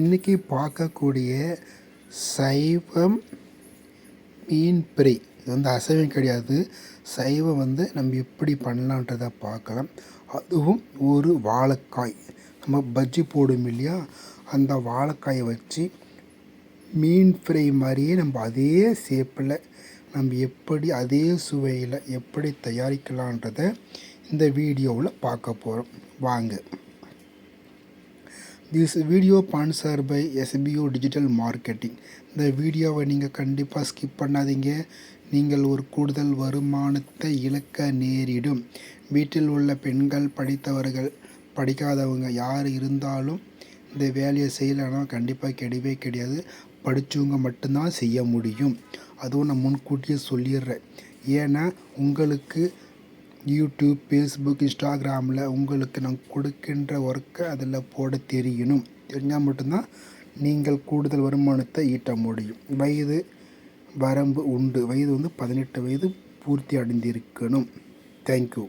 இன்றைக்கி பார்க்கக்கூடிய சைவம் மீன் பிறை இது வந்து அசைவம் கிடையாது. சைவம் வந்து நம்ம எப்படி பண்ணலான்றதை பார்க்கலாம். அதுவும் ஒரு வாழைக்காய். நம்ம பஜ்ஜி போடும் இல்லையா? அந்த வாழைக்காயை வச்சு மீன் ஃப்ரை மாதிரியே நம்ம அதே ஷேப்பில் நம்ம எப்படி அதே சுவையில் எப்படி தயாரிக்கலான்றதை இந்த வீடியோவில் பார்க்க போகிறோம் வாங்க. This video sponsor by SPO digital marketing இந்த வீடியோவை நீங்கள் கண்டிப்பாக ஸ்கிப் பண்ணாதீங்க. நீங்கள் ஒரு கூடுதல் வருமானத்தை இழக்க நேரிடும். வீட்டில் உள்ள பெண்கள் படித்தவர்கள் படிக்காதவங்க யார் இருந்தாலும் இந்த வேலையை செய்யலைன்னா கண்டிப்பாக கிடையவே கிடையாது. படித்தவங்க மட்டும்தான் செய்ய முடியும். அதுவும் நான் முன்கூட்டியே சொல்லிடுறேன். ஏன்னா உங்களுக்கு யூடியூப் ஃபேஸ்புக் இன்ஸ்டாகிராமில் உங்களுக்கு நான் கொடுக்கின்ற ஒர்க்கை அதில் போட தெரியணும் தெரிஞ்சால் மட்டும்தான் நீங்கள் கூடுதல் வருமானத்தை ஈட்ட முடியும். வயது வரம்பு உண்டு. வயது வந்து பதினெட்டு வயது பூர்த்தி அடைந்திருக்கணும். தேங்க்யூ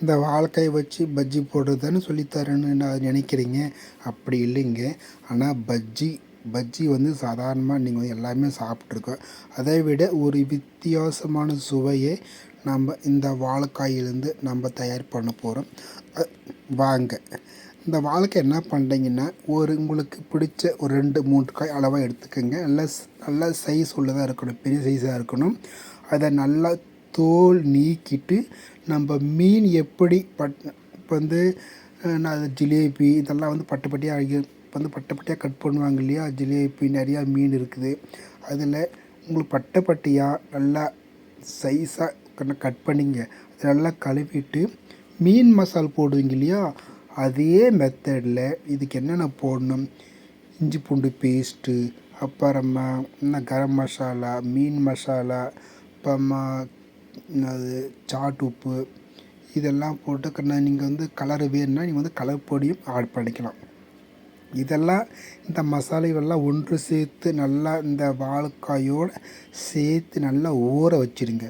இந்த வாழைக்காய் வச்சு பஜ்ஜி போடுறதுன்னு சொல்லித்தரேன்னு நான் நினைக்கிறீங்க? அப்படி இல்லைங்க. ஆனால் பஜ்ஜி பஜ்ஜி வந்து சாதாரணமாக நீங்கள் வந்து எல்லாமே சாப்பிட்ருக்கோம் அதை விட ஒரு வித்தியாசமான சுவையை நம்ம இந்த வாழைக்காயிலேருந்து நம்ம தயார் பண்ண போகிறோம் வாங்க. இந்த வாழைக்காய் என்ன பண்ணுறீங்கன்னா ஒரு உங்களுக்கு பிடிச்ச ஒரு ரெண்டு மூணு காய் அளவாக எடுத்துக்கோங்க. நல்லா நல்ல சைஸ் உள்ளதாக இருக்கணும் பெரிய சைஸாக இருக்கணும். அதை நல்லா தோல் நீக்கிட்டு நம்ம மீன் எப்படி பட் இப்போ வந்து நான் ஜிலேபி இதெல்லாம் வந்து பட்டு பட்டியாக இப்போ வந்து பட்டை பட்டியாக கட் பண்ணுவாங்க இல்லையா? ஜிலேபி நிறையா மீன் இருக்குது. அதில் உங்களுக்கு பட்டை பட்டியாக நல்லா சைஸாக கட் பண்ணிங்க. அதை நல்லா கழுவிட்டு மீன் மசால் போடுவீங்க இல்லையா? அதே மெத்தடில் இதுக்கு என்னென்ன போடணும்? இஞ்சி பூண்டு பேஸ்ட்டு அப்புறமா என்ன கரம் மசாலா மீன் மசாலா அப்புறமா அது சாட் உப்பு இதெல்லாம் போட்டு கண்ணா நீங்கள் வந்து கலர் வேணும்னா நீங்கள் வந்து கலர் பொடியும் ஆட் பண்ணிக்கலாம். இதெல்லாம் இந்த மசாலைகள்லாம் ஒன்று சேர்த்து நல்லா இந்த வாழைக்காயோடு சேர்த்து நல்லா ஊற வச்சுருங்க.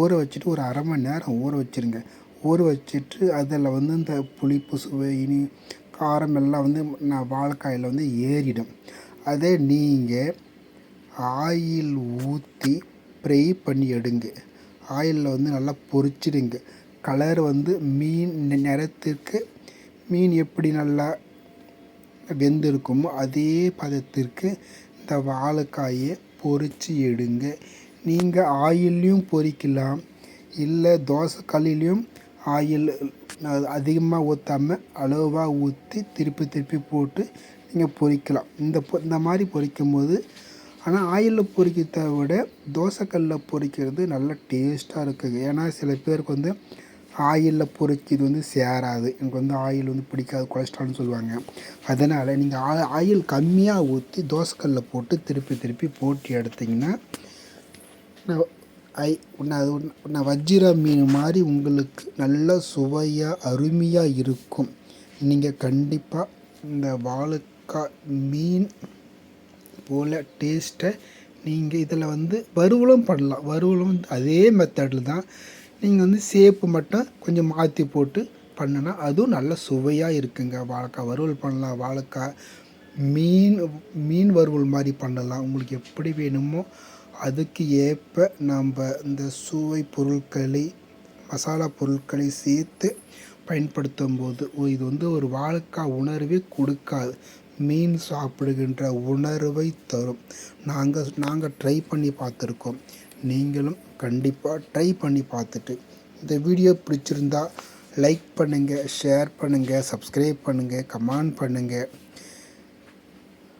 ஊற வச்சுட்டு ஒரு அரை மணி நேரம் ஊற வச்சுருங்க. ஊற வச்சுட்டு அதில் வந்து இந்த புளிப்பு சுவை இனி காரம் எல்லாம் வந்து நான் வாழைக்காயில் வந்து ஏறிடும். அதே நீங்கள் ஆயில் ஊற்றி ஃப்ரை பண்ணி எடுங்க. ஆயிலில் வந்து நல்லா பொரிச்சிடுங்க. கலர் வந்து மீன் நிறத்திற்கு மீன் எப்படி நல்லா வெந்திருக்குமோ அதே பதத்திற்கு இந்த வாழைக்காயை பொரித்து எடுங்க. நீங்கள் ஆயில்லையும் பொரிக்கலாம். இல்லை தோசை கல்லிலையும் ஆயில் அதிகமாக ஊற்றாமல் அளவாக ஊற்றி திருப்பி திருப்பி போட்டு நீங்கள் பொரிக்கலாம். இந்த பொ இந்த மாதிரி பொரிக்கும் போது ஆனால் ஆயிலில் பொறிக்கிறத விட தோசைக்கல்லில் பொறிக்கிறது நல்ல டேஸ்ட்டாக இருக்குது ஏன்னா சில பேருக்கு வந்து ஆயிலில் பொறிக்கிறது வந்து சேராது. எனக்கு வந்து ஆயில் வந்து பிடிக்காது கொலஸ்ட்ரால்னு சொல்லுவாங்க. அதனால் நீங்கள் ஆ ஆயில் கம்மியாக ஊற்றி தோசைக்கல்லில் போட்டு திருப்பி திருப்பி போட்டு எடுத்திங்கன்னா ஐ அது நான் வஜ்ஜிர மீன் மாதிரி உங்களுக்கு நல்ல சுவையாக அருமையாக இருக்கும். நீங்கள் கண்டிப்பாக இந்த வாழைக்காய் மீன் போல் டேஸ்ட்டை நீங்கள் இதில் வந்து வறுவலும் பண்ணலாம். வறுவலும் வந்து அதே மெத்தடில் தான் நீங்கள் வந்து சேப்பு மட்டும் கொஞ்சம் மாற்றி போட்டு பண்ணுனா அதுவும் நல்ல சுவையாக இருக்குங்க. வாழைக்காய் வறுவல் பண்ணலாம். வாழைக்காய் மீன் மீன் வறுவல் மாதிரி பண்ணலாம். உங்களுக்கு எப்படி வேணுமோ அதுக்கு ஏற்ப நம்ம இந்த சுவை பொருட்களை மசாலா பொருட்களை சேர்த்து பயன்படுத்தும் போது இது வந்து ஒரு வாழைக்காய் உணர்வே கொடுக்காது. மீன் சாப்பிடுகின்ற உணர்வை தரும். நாங்கள் நாங்கள் ட்ரை பண்ணி பார்த்துருக்கோம். நீங்களும் கண்டிப்பாக ட்ரை பண்ணி பார்த்துட்டு இந்த வீடியோ பிடிச்சிருந்தா லைக் பண்ணுங்கள் ஷேர் பண்ணுங்கள் சப்ஸ்கிரைப் பண்ணுங்கள் கமெண்ட் பண்ணுங்கள்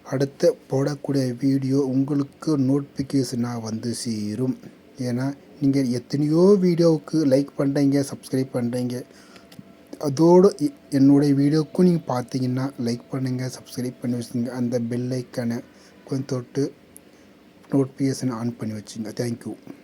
அடுத்து போடக்கூடிய வீடியோ உங்களுக்கு நோட்டிஃபிகேஷனாக வந்து சேரும். ஏன்னா நீங்கள் எத்தனையோ வீடியோவுக்கு லைக் பண்ணுறீங்க சப்ஸ்கிரைப் பண்ணுறீங்க அதோடு என்னுடைய வீடியோக்கும் நீங்கள் பார்த்தீங்கன்னா லைக் பண்ணுங்கள் சப்ஸ்கிரைப் பண்ணி வச்சுங்க. அந்த பெல் ஐக்கானை கொஞ்சம் தொட்டு நோட்டிஃபிகேஷன் ஆன் பண்ணி வச்சுங்க. தேங்க்யூ